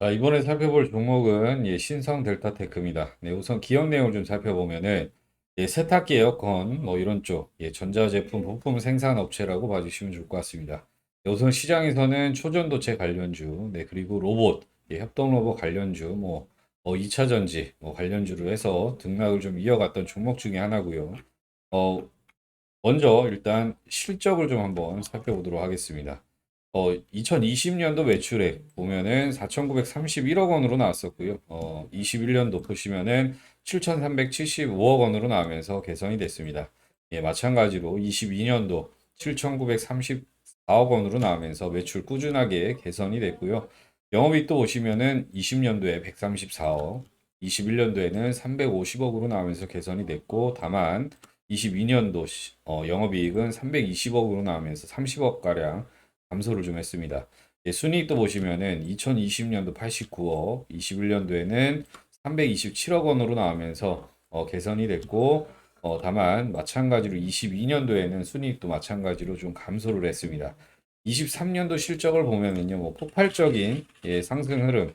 자, 이번에 살펴볼 종목은 예, 신성 델타테크입니다. 네, 우선 기업 내용을 좀 살펴보면은 예, 세탁기 에어컨 뭐 이런 쪽 예, 전자제품 부품 생산 업체라고 봐주시면 좋을 것 같습니다. 네, 우선 시장에서는 초전도체 관련주, 네, 그리고 로봇, 예, 협동 로봇 관련주, 뭐, 어, 2차 전지 뭐 관련주로 해서 등락을 좀 이어갔던 종목 중에 하나고요. 어, 먼저 일단 실적을 좀 한번 살펴보도록 하겠습니다. 어, 2020년도 매출액 보면은 4,931억 원으로 나왔었고요. 어, 21년도 보시면은 7,375억 원으로 나오면서 개선이 됐습니다. 예, 마찬가지로 22년도 7,934억 원으로 나오면서 매출 꾸준하게 개선이 됐고요. 영업이익도 보시면은 20년도에 134억, 21년도에는 350억으로 나오면서 개선이 됐고, 다만 22년도 시- 어, 영업이익은 320억으로 나오면서 30억 가량 감소를 좀 했습니다. 예, 순이익도 보시면은 2020년도 89억, 21년도에는 327억 원으로 나오면서 어, 개선이 됐고, 어, 다만 마찬가지로 22년도에는 순이익도 마찬가지로 좀 감소를 했습니다. 23년도 실적을 보면은요, 뭐 폭발적인 예, 상승 흐름,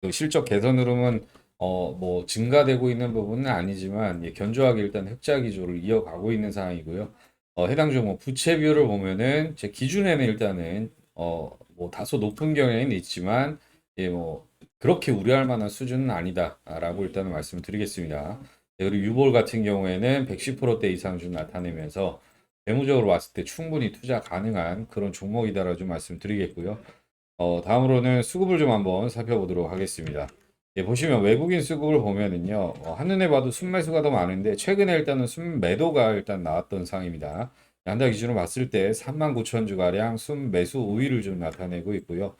그 실적 개선 흐름은 어, 뭐 증가되고 있는 부분은 아니지만 예, 견조하게 일단 흑자 기조를 이어가고 있는 상황이고요. 어, 해당 종목 부채 비율을 보면은 제 기준에는 일단은 어, 뭐 다소 높은 경향은 있지만 예, 뭐 그렇게 우려할 만한 수준은 아니다라고 일단은 말씀을 드리겠습니다. 네, 그리고 유볼 같은 경우에는 110%대 이상 좀 나타내면서 재무적으로 봤을 때 충분히 투자 가능한 그런 종목이다라고 좀 말씀드리겠고요. 어, 다음으로는 수급을 좀 한번 살펴보도록 하겠습니다. 예, 보시면 외국인 수급을 보면은요, 어, 한눈에 봐도 순매수가 더 많은데, 최근에 일단은 순매도가 일단 나왔던 상황입니다. 한달 기준으로 봤을 때 3만 9천 주가량 순매수 우위를 좀 나타내고 있고요.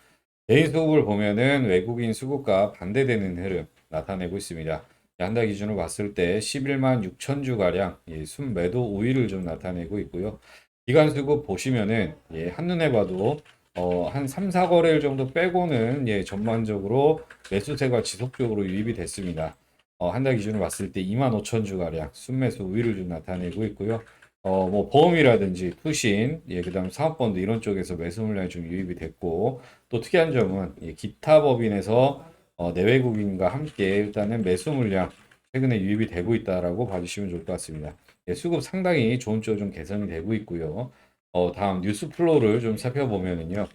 개인 수급을 보면은 외국인 수급과 반대되는 흐름 나타내고 있습니다. 한달 기준으로 봤을 때 11만 6천 주가량 예, 순매도 우위를 좀 나타내고 있고요. 기관 수급 보시면은 예, 한눈에 봐도 어, 한 3, 4거래일 정도 빼고는 예, 전반적으로 매수세가 지속적으로 유입이 됐습니다. 어, 한 달 기준으로 봤을 때 2만 5천 주가량 순매수 우위를 좀 나타내고 있고요. 어, 뭐 보험이라든지 투신, 예, 그 다음 사업본드 이런 쪽에서 매수 물량이 좀 유입이 됐고 또 특이한 점은 예, 기타 법인에서 어, 내외국인과 함께 일단은 매수 물량 최근에 유입이 되고 있다라고 봐주시면 좋을 것 같습니다. 예, 수급 상당히 좋은 쪽으로 좀 개선이 되고 있고요. 어, 다음 뉴스 플로우를 좀 살펴보면은요.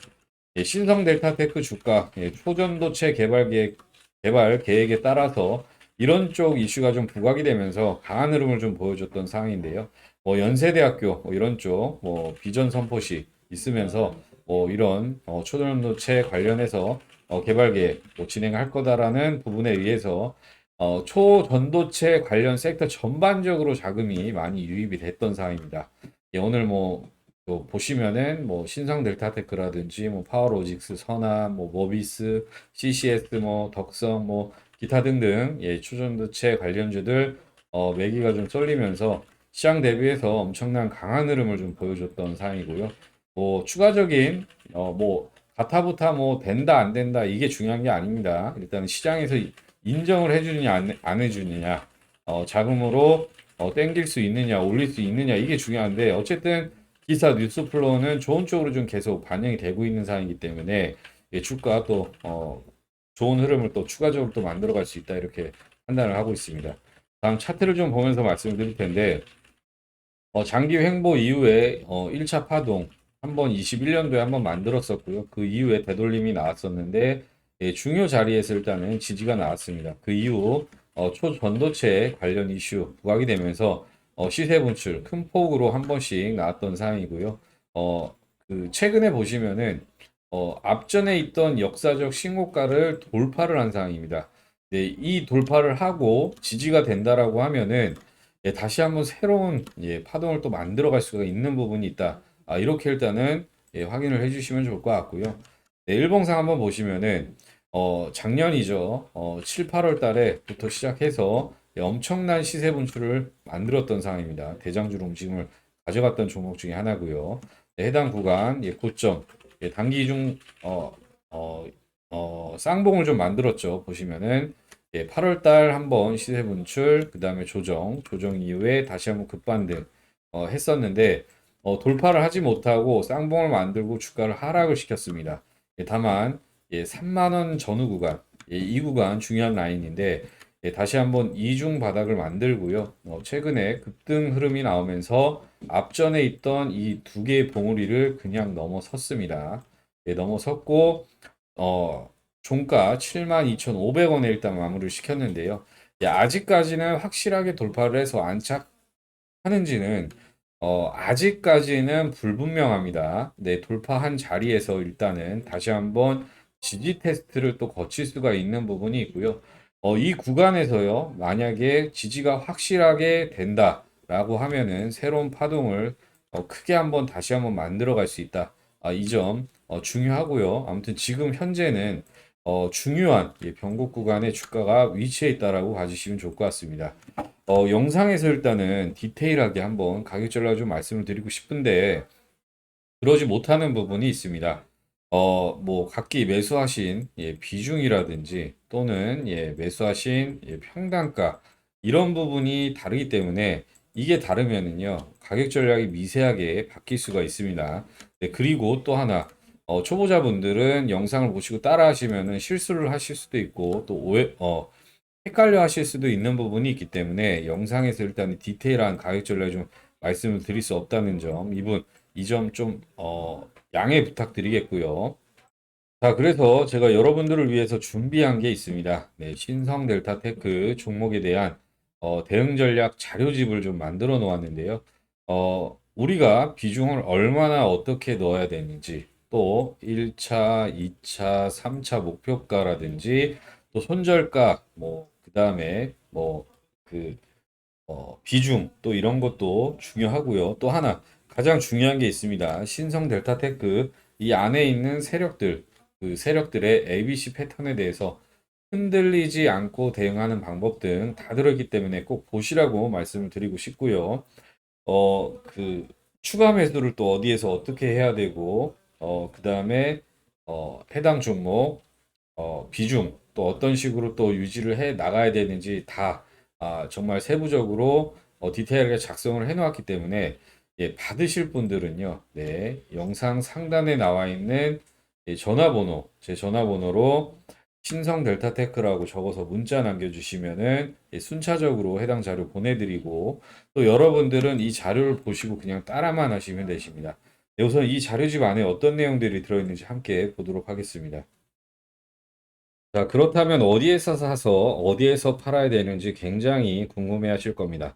예, 신성 델타테크 주가 예, 초전도체 개발 계획 개발 계획에 따라서 이런 쪽 이슈가 좀 부각이 되면서 강한 흐름을 좀 보여줬던 상황인데요. 뭐 연세대학교 뭐 이런 쪽 뭐 비전 선포시 있으면서 뭐 이런 어, 초전도체 관련해서 어, 개발 계획 뭐 진행할 거다라는 부분에 의해서 어, 초전도체 관련 섹터 전반적으로 자금이 많이 유입이 됐던 상황입니다. 예, 오늘 뭐 또 보시면은 뭐 신성 델타 테크라든지 뭐 파워로직스, 선한, 뭐 모비스, CCS, 뭐 덕성, 뭐 기타 등등 예, 초전도체 관련주들 어, 매기가 좀 쏠리면서 시장 대비해서 엄청난 강한 흐름을 좀 보여줬던 상황이고요. 뭐 추가적인 어, 뭐 가타부타 뭐 된다 안 된다 이게 중요한 게 아닙니다. 일단 시장에서 인정을 해주느냐 안, 안 해주느냐 어, 자금으로 어, 땡길 수 있느냐 올릴 수 있느냐 이게 중요한데 어쨌든 기사 뉴스 플로우는 좋은 쪽으로 좀 계속 반영이 되고 있는 상황이기 때문에 예, 주가 또 어, 좋은 흐름을 또 추가적으로 또 만들어갈 수 있다 이렇게 판단을 하고 있습니다. 다음 차트를 좀 보면서 말씀을 드릴 텐데 어, 장기 횡보 이후에 어, 1차 파동 한번 21년도에 한번 만들었었고요. 그 이후에 되돌림이 나왔었는데 예, 중요 자리에서 일단은 지지가 나왔습니다. 그 이후 어, 초전도체 관련 이슈 부각이 되면서 어, 시세 분출 큰 폭으로 한 번씩 나왔던 상황이고요. 어, 그 최근에 보시면은 어, 앞전에 있던 역사적 신고가를 돌파를 한 상황입니다. 네, 이 돌파를 하고 지지가 된다라고 하면은 예, 다시 한번 새로운 예, 파동을 또 만들어 갈 수가 있는 부분이 있다. 아, 이렇게 일단은 예, 확인을 해주시면 좋을 것 같고요. 네, 일봉상 한번 보시면은 어, 작년이죠. 어, 7, 8월 달에부터 시작해서 예, 엄청난 시세 분출을 만들었던 상황입니다. 대장주로 움직임을 가져갔던 종목 중에 하나고요. 네, 해당 구간 예, 고점 예, 단기 중 어, 어, 어, 쌍봉을 좀 만들었죠. 보시면은 예, 8월 달 한번 시세 분출, 그 다음에 조정, 조정 이후에 다시 한번 급반등 어, 했었는데 어, 돌파를 하지 못하고 쌍봉을 만들고 주가를 하락을 시켰습니다. 예, 다만 예, 3만 원 전후 구간, 예, 이 구간 중요한 라인인데 예, 다시 한번 이중 바닥을 만들고요. 어, 최근에 급등 흐름이 나오면서 앞전에 있던 이 두 개의 봉우리를 그냥 넘어섰습니다. 예, 넘어섰고 어, 종가 72,500원에 일단 마무리를 시켰는데요. 예, 아직까지는 확실하게 돌파를 해서 안착하는지는 어, 아직까지는 불분명합니다. 네, 돌파한 자리에서 일단은 다시 한번 지지 테스트를 또 거칠 수가 있는 부분이 있고요. 어, 이 구간에서요, 만약에 지지가 확실하게 된다라고 하면은 새로운 파동을 어, 크게 한번 다시 한번 만들어 갈 수 있다. 아, 이점 어, 중요하고요. 아무튼 지금 현재는 어, 중요한 예, 변곡 구간의 주가가 위치해 있다라고 봐주시면 좋을 것 같습니다. 어, 영상에서 일단은 디테일하게 한번 가격 전략 좀 말씀을 드리고 싶은데 그러지 못하는 부분이 있습니다. 어, 뭐 각기 매수하신 예, 비중이라든지 또는 예, 매수하신 예, 평단가 이런 부분이 다르기 때문에 이게 다르면은요 가격 전략이 미세하게 바뀔 수가 있습니다. 네, 그리고 또 하나 어, 초보자분들은 영상을 보시고 따라 하시면은 실수를 하실 수도 있고 또 오해 어, 헷갈려 하실 수도 있는 부분이 있기 때문에 영상에서 일단 디테일한 가격 전략 좀 말씀을 드릴 수 없다는 점 이분 이 점 좀 어, 양해 부탁드리겠고요. 자, 그래서 제가 여러분들을 위해서 준비한 게 있습니다. 네, 신성 델타 테크 종목에 대한 어, 대응 전략 자료집을 좀 만들어 놓았는데요. 어, 우리가 비중을 얼마나 어떻게 넣어야 되는지, 또 1차, 2차, 3차 목표가라든지, 또 손절가, 뭐, 그 다음에 뭐, 그, 어, 비중, 또 이런 것도 중요하고요. 또 하나, 가장 중요한 게 있습니다. 신성 델타 테크, 이 안에 있는 세력들, 그 세력들의 ABC 패턴에 대해서 흔들리지 않고 대응하는 방법 등 다 들어있기 때문에 꼭 보시라고 말씀을 드리고 싶고요. 어, 그 추가 매수를 또 어디에서 어떻게 해야 되고, 어, 그 다음에 어, 해당 종목 어, 비중 또 어떤 식으로 또 유지를 해 나가야 되는지 다 아, 정말 세부적으로 어, 디테일하게 작성을 해 놓았기 때문에 예, 받으실 분들은요, 네, 영상 상단에 나와 있는 예, 전화번호, 제 전화번호로 신성 델타 테크라고 적어서 문자 남겨주시면은 예, 순차적으로 해당 자료 보내드리고 또 여러분들은 이 자료를 보시고 그냥 따라만 하시면 되십니다. 네, 우선 이 자료집 안에 어떤 내용들이 들어있는지 함께 보도록 하겠습니다. 자, 그렇다면 어디에서 사서 어디에서 팔아야 되는지 굉장히 궁금해 하실 겁니다.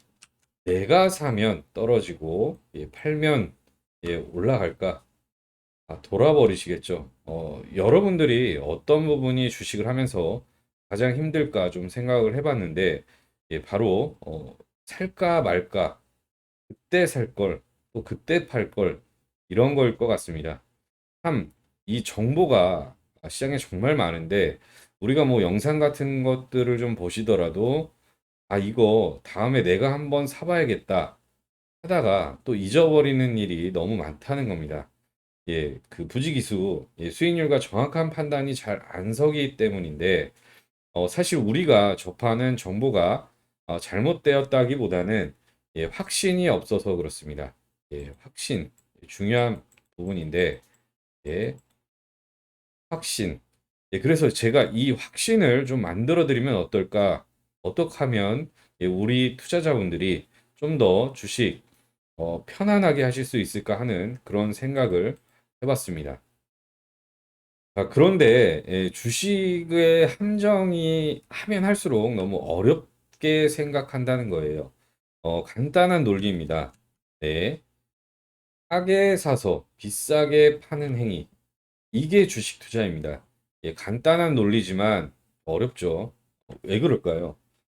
내가 사면 떨어지고, 예, 팔면, 예, 올라갈까? 아, 돌아버리시겠죠. 어, 여러분들이 어떤 부분이 주식을 하면서 가장 힘들까 좀 생각을 해봤는데, 예, 바로, 어, 살까 말까, 그때 살 걸, 또 그때 팔 걸, 이런 거일 것 같습니다. 참, 이 정보가 시장에 정말 많은데, 우리가 뭐 영상 같은 것들을 좀 보시더라도, 아, 이거 다음에 내가 한번 사봐야겠다 하다가 또 잊어버리는 일이 너무 많다는 겁니다. 예, 그 부지기수, 예, 수익률과 정확한 판단이 잘 안 서기 때문인데, 어, 사실 우리가 접하는 정보가 어, 잘못되었다기보다는 예, 확신이 없어서 그렇습니다. 예, 확신, 중요한 부분인데, 예, 확신. 예, 그래서 제가 이 확신을 좀 만들어 드리면 어떨까? 어떻게 하면 예, 우리 투자자분들이 좀 더 주식 어, 편안하게 하실 수 있을까 하는 그런 생각을 해봤습니다. 아, 그런데 예, 주식의 함정이 하면 할수록 너무 어렵게 생각한다는 거예요. 어, 간단한 논리입니다. 네. 싸게 사서 비싸게 파는 행위. 이게 주식 투자입니다. 예, 간단한 논리지만 어렵죠. 어, 왜 그럴까요?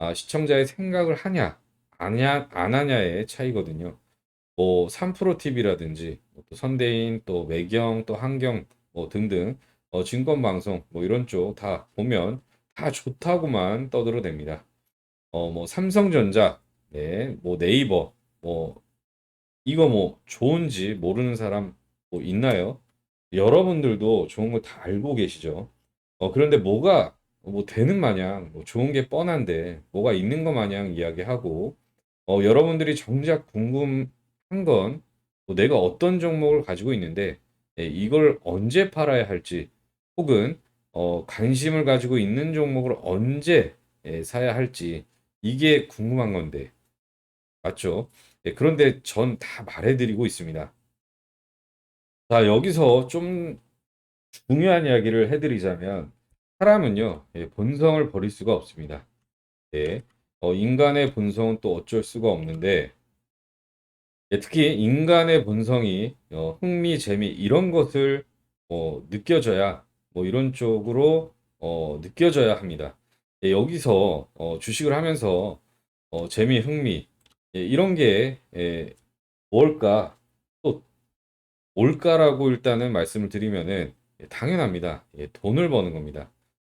아, 시청자의 생각을 하냐, 아냐, 안 하냐의 차이거든요. 뭐, 3프로TV라든지, 또 선대인, 또 매경, 또 한경, 뭐 등등, 어, 증권방송, 뭐 이런 쪽 다 보면 다 좋다고만 떠들어댑니다. 어, 뭐, 삼성전자, 네, 뭐 네이버, 뭐, 이거 뭐 좋은지 모르는 사람 뭐 있나요? 여러분들도 좋은 거 다 알고 계시죠? 어, 그런데 뭐가 뭐 되는 마냥 뭐 좋은 게 뻔한데 뭐가 있는 것 마냥 이야기하고 어, 여러분들이 정작 궁금한 건 뭐 내가 어떤 종목을 가지고 있는데 예, 이걸 언제 팔아야 할지 혹은 어, 관심을 가지고 있는 종목을 언제 예, 사야 할지 이게 궁금한 건데 맞죠? 예, 그런데 전 다 말해드리고 있습니다. 자, 여기서 좀 중요한 이야기를 해드리자면 사람은요, 예, 본성을 버릴 수가 없습니다. 예, 어, 인간의 본성은 또 어쩔 수가 없는데, 예, 특히 인간의 본성이 어, 흥미, 재미 이런 것을 어, 느껴져야 뭐 이런 쪽으로 어, 느껴져야 합니다. 예, 여기서 어, 주식을 하면서 어, 재미, 흥미 예, 이런 게 예, 뭘까? 또 올까라고 일단은 말씀을 드리면은 예, 당연합니다. 예, 돈을 버는 겁니다.